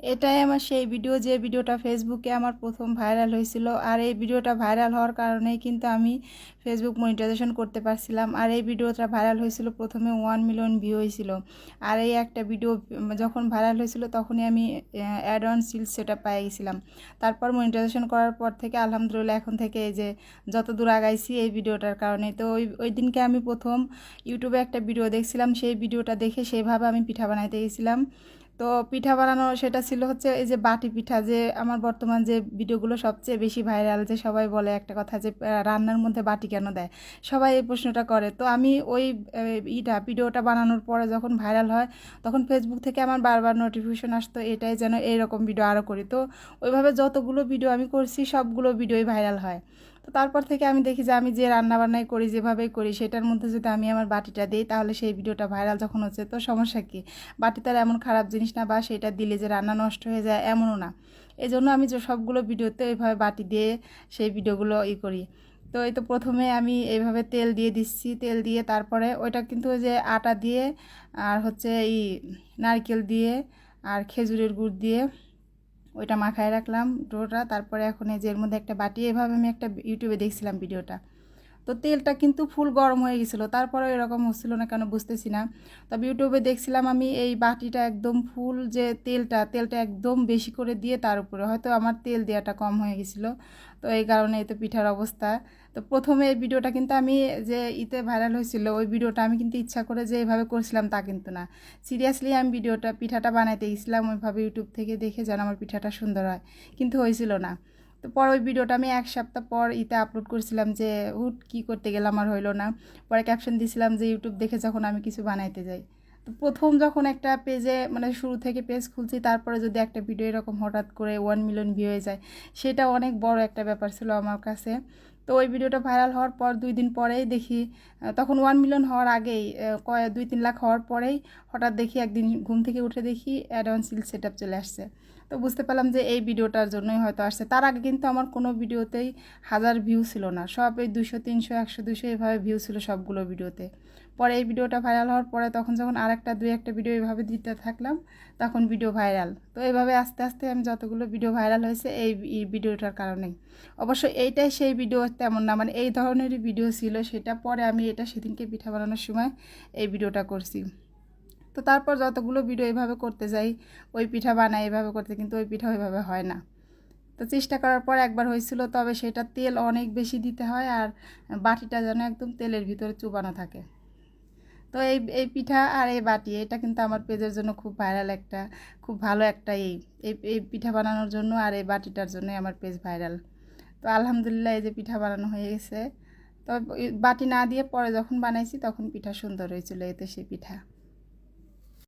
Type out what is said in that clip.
এটাই আমার সেই ভিডিও যে ভিডিওটা ফেসবুকে আমার প্রথম ভাইরাল হয়েছিল। আর এই ভিডিওটা ভাইরাল হওয়ার কারণেই কিন্তু আমি ফেসবুক মনিটাইজেশন করতে পারছিলাম। আর এই ভিডিওটা ভাইরাল হয়েছিল, প্রথমে ওয়ান মিলিয়ন ভিউ হয়েছিল। আর এই একটা ভিডিও যখন ভাইরাল হয়েছিল, তখনই আমি অ্যাড অন সিলস সেটা পেয়ে গেছিলাম। তারপর মনিটাইজেশন করার পর থেকে আলহামদুলিল্লাহ এখন থেকে এই যে যত দূর আগাইছি এই ভিডিওটার কারণে। তো ওই ওই দিনকে আমি প্রথম ইউটিউবে একটা ভিডিও দেখছিলাম। সেই ভিডিওটা দেখে সেভাবে আমি পিঠা বানাইতে গেছিলাম। তো পিঠা বানানো, সেটা ছিল হচ্ছে এই যে বাটি পিঠা, যে আমার বর্তমান যে ভিডিওগুলো সবচেয়ে বেশি ভাইরাল, যে সবাই বলে একটা কথা যে রান্নার মধ্যে বাটি কেন দেয়? সবাই এই প্রশ্নটা করে। তো আমি ওই ইটা, ভিডিওটা বানানোর পরে যখন ভাইরাল হয়, তখন ফেসবুক থেকে আমার বারবার নোটিফিকেশন আসতো, এটাই যেন এইরকম ভিডিও আরও করি। তো ওইভাবে যতগুলো ভিডিও আমি করছি, সবগুলো ভিডিওই ভাইরাল হয়। তো তারপর থেকে আমি দেখি যে আমি যে রান্না বান্নাই করি, যেভাবেই করি, সেটার মধ্যে যদি আমি আমার বাটিটা দিই, তাহলে সেই ভিডিওটা ভাইরাল যখন হচ্ছে, তো সমস্যা কী? বাটি তার এমন খারাপ জিনিস না, বা সেটা দিলে যে রান্না নষ্ট হয়ে যায়, এমনও না। এই জন্য আমি যে সবগুলো ভিডিওতে এইভাবে বাটি দিয়ে সেই ভিডিওগুলো ই করি। তো এই তো প্রথমে আমি এইভাবে তেল দিয়ে দিচ্ছি, তেল দিয়ে তারপরে ওইটা কিন্তু ওই যে আটা দিয়ে আর হচ্ছে এই নারকেল দিয়ে আর খেজুরের গুড় দিয়ে ওইটা মাখায় রাখলাম, ডোটা, তারপরে এখন এই যে এর মধ্যে একটা বাটি, এভাবে আমি একটা ইউটিউবে দেখছিলাম ভিডিওটা। তো তেলটা কিন্তু ফুল গরম হয়ে গেছিল। তারপরে এরকম হচ্ছিল না কেন বুঝতেছি না। তবে ইউটিউবে দেখছিলাম আমি এই বাটিটা একদম ফুল যে তেলটা তেলটা একদম বেশি করে দিয়ে তার উপরে হয়তো আমার তেল দেওয়াটা কম হয়ে গেছিল। তো এই কারণে এই তো পিঠার অবস্থা। তো প্রথমে এই ভিডিওটা কিন্তু আমি যে ইতে ভাইরাল হয়েছিল, ওই ভিডিওটা আমি কিন্তু ইচ্ছা করে যে এভাবে করছিলাম তা কিন্তু না। সিরিয়াসলি আমি ভিডিওটা, পিঠাটা বানাইতে গেছিলাম, ওইভাবে ইউটিউব থেকে দেখে যেন আমার পিঠাটা সুন্দর হয়। কিন্তু হয়েছিল না। তো পর ওই ভিডিওটা আমি এক সপ্তাহ পর ইতে আপলোড করছিলাম যে, হুট, কী করতে গেলাম, আর হইল না। পরে ক্যাপশন দিছিলাম যে ইউটিউব দেখে যখন আমি কিছু বানাইতে যাই। তো প্রথম যখন একটা পেজে মানে শুরু থেকে পেজ খুলছি, তারপরে যদি একটা ভিডিও এরকম হঠাৎ করে ওয়ান মিলিয়ন ভিউ হয়ে যায়, সেটা অনেক বড় একটা ব্যাপার ছিল আমার কাছে। তো ওই ভিডিওটা ভাইরাল হওয়ার পর দুই দিন পরেই দেখি তখন ওয়ান মিলিয়ন হওয়ার আগেই কয়, দুই, তিন লাখ হওয়ার পরেই হঠাৎ দেখি একদিন ঘুম থেকে উঠে দেখি অ্যাডভান্স সিল সেট চলে আসছে। তো বুঝতে পারলাম যে এই ভিডিওটার জন্যই হয়তো আসছে। তার আগে কিন্তু আমার কোনো ভিডিওতেই হাজার ভিউ ছিল না। সব এই দুশো তিনশো, একশো দুশো এভাবে ভিউ ছিল সবগুলো ভিডিওতে। পরে এই ভিডিওটা ভাইরাল হওয়ার পরে তখন যখন আর একটা দুই একটা ভিডিও এইভাবে দিতে থাকলাম, তখন ভিডিও ভাইরাল তো এইভাবে আস্তে আস্তে আমি যতগুলো ভিডিও ভাইরাল হয়েছে এই এই ভিডিওটার কারণেই। অবশ্য এইটাই সেই ভিডিও তেমন না মানে এই ধরনেরই ভিডিও ছিল, সেটা পরে আমি এটা সেদিনকে পিঠা বানানোর সময় এই ভিডিওটা করছি। তো তারপর যতগুলো ভিডিও এভাবে করতে যাই, ওই পিঠা বানাই এভাবে করতে, কিন্তু ওই পিঠা ওইভাবে হয় না। তো চেষ্টা করার পর একবার হয়েছিল, তবে সেটা তেল অনেক বেশি দিতে হয় আর বাটিটা যেন একদম তেলের ভিতরে চুবানো থাকে। তো এই এই পিঠা আর এই বাটি, এটা কিন্তু আমার পেজের জন্য খুব ভাইরাল একটা, খুব ভালো একটা এই এই পিঠা বানানোর জন্য আর এই বাটিটার জন্যই আমার পেজ ভাইরাল তো আলহামদুলিল্লাহ এই যে পিঠা বানানো হয়ে গেছে। তো বাটি না দিয়ে পরে যখন বানাইছি, তখন পিঠা সুন্দর হয়েছিল এতে সেই পিঠা।